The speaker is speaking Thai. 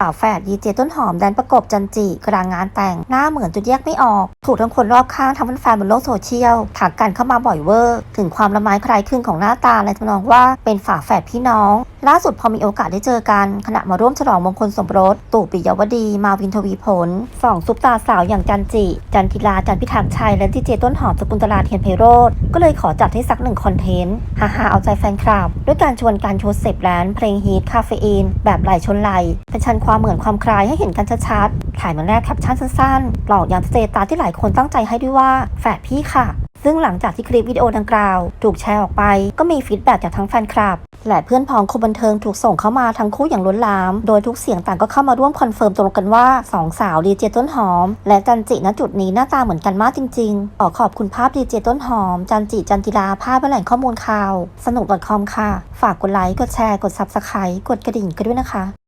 ฝาแฝดดีเจต้นหอมแดนประกบจันจิกลางงานแต่งหน้าเหมือนจนแยกไม่ออก ถูกทั้งคนรอบข้างทั้งแฟนบนโลกโซเชียลถักกันเข้ามาบ่อยเวอร์ ถึงความละไม้คล้ายคลึงของหน้าตาและทำนองว่าเป็นฝาแฝดพี่น้อง ล่าสุดพอมีโอกาสได้เจอกัน ขณะมาร่วมฉลองมงคลสมรส ตู่ปิยวดี มาวินทวีผลสองซุปตาสาวอย่างจันจิ จันทิลา จันพิทักษ์ชัย และดีเจต้นหอมสกุลตลาเทียนไพโรธก็เลยขอจัดให้สักหนึ่งคอนเทนต์ฮาฮาเอาใจแฟนคลับ ด้วยการชวนการโชว์เสพแลนเพลงฮีทคาเฟอีนแบบไหลชนไหลเป็นชันความเหมือนความคลายให้เห็นกันชัดๆถ่ายมาแรกแคปชั่นสั้นๆหลอกย้ำสเตตัสที่หลายคนตั้งใจให้ด้วยว่าแฝดพี่ค่ะ ซึ่งหลังจากที่คลิปวิดีโอดังกล่าว ถูกแชร์ออกไป ก็มีฟีดแบ็จากทั้งแฟนคลับ และเพื่อนพ้องคนบันเทิงถูกส่งเข้ามาทั้งคู่อย่างล้นหลาม โดยทุกเสียงต่างก็เข้ามาร่วมคอนเฟิร์มตรงกันว่าสองสาวดีเจต้นหอม และจันจิณจุดนี้หน้าตาเหมือนกันมากจริงๆขอขอบคุณภาพดีเจต้นหอม จันจิจันจิลาภาพและแหล่งข้อมูลข่าว สนุก .com ค่ะ ฝากกดไลค์กดแชร์กด subscribe กดกระดิ่งกันด้วยนะคะ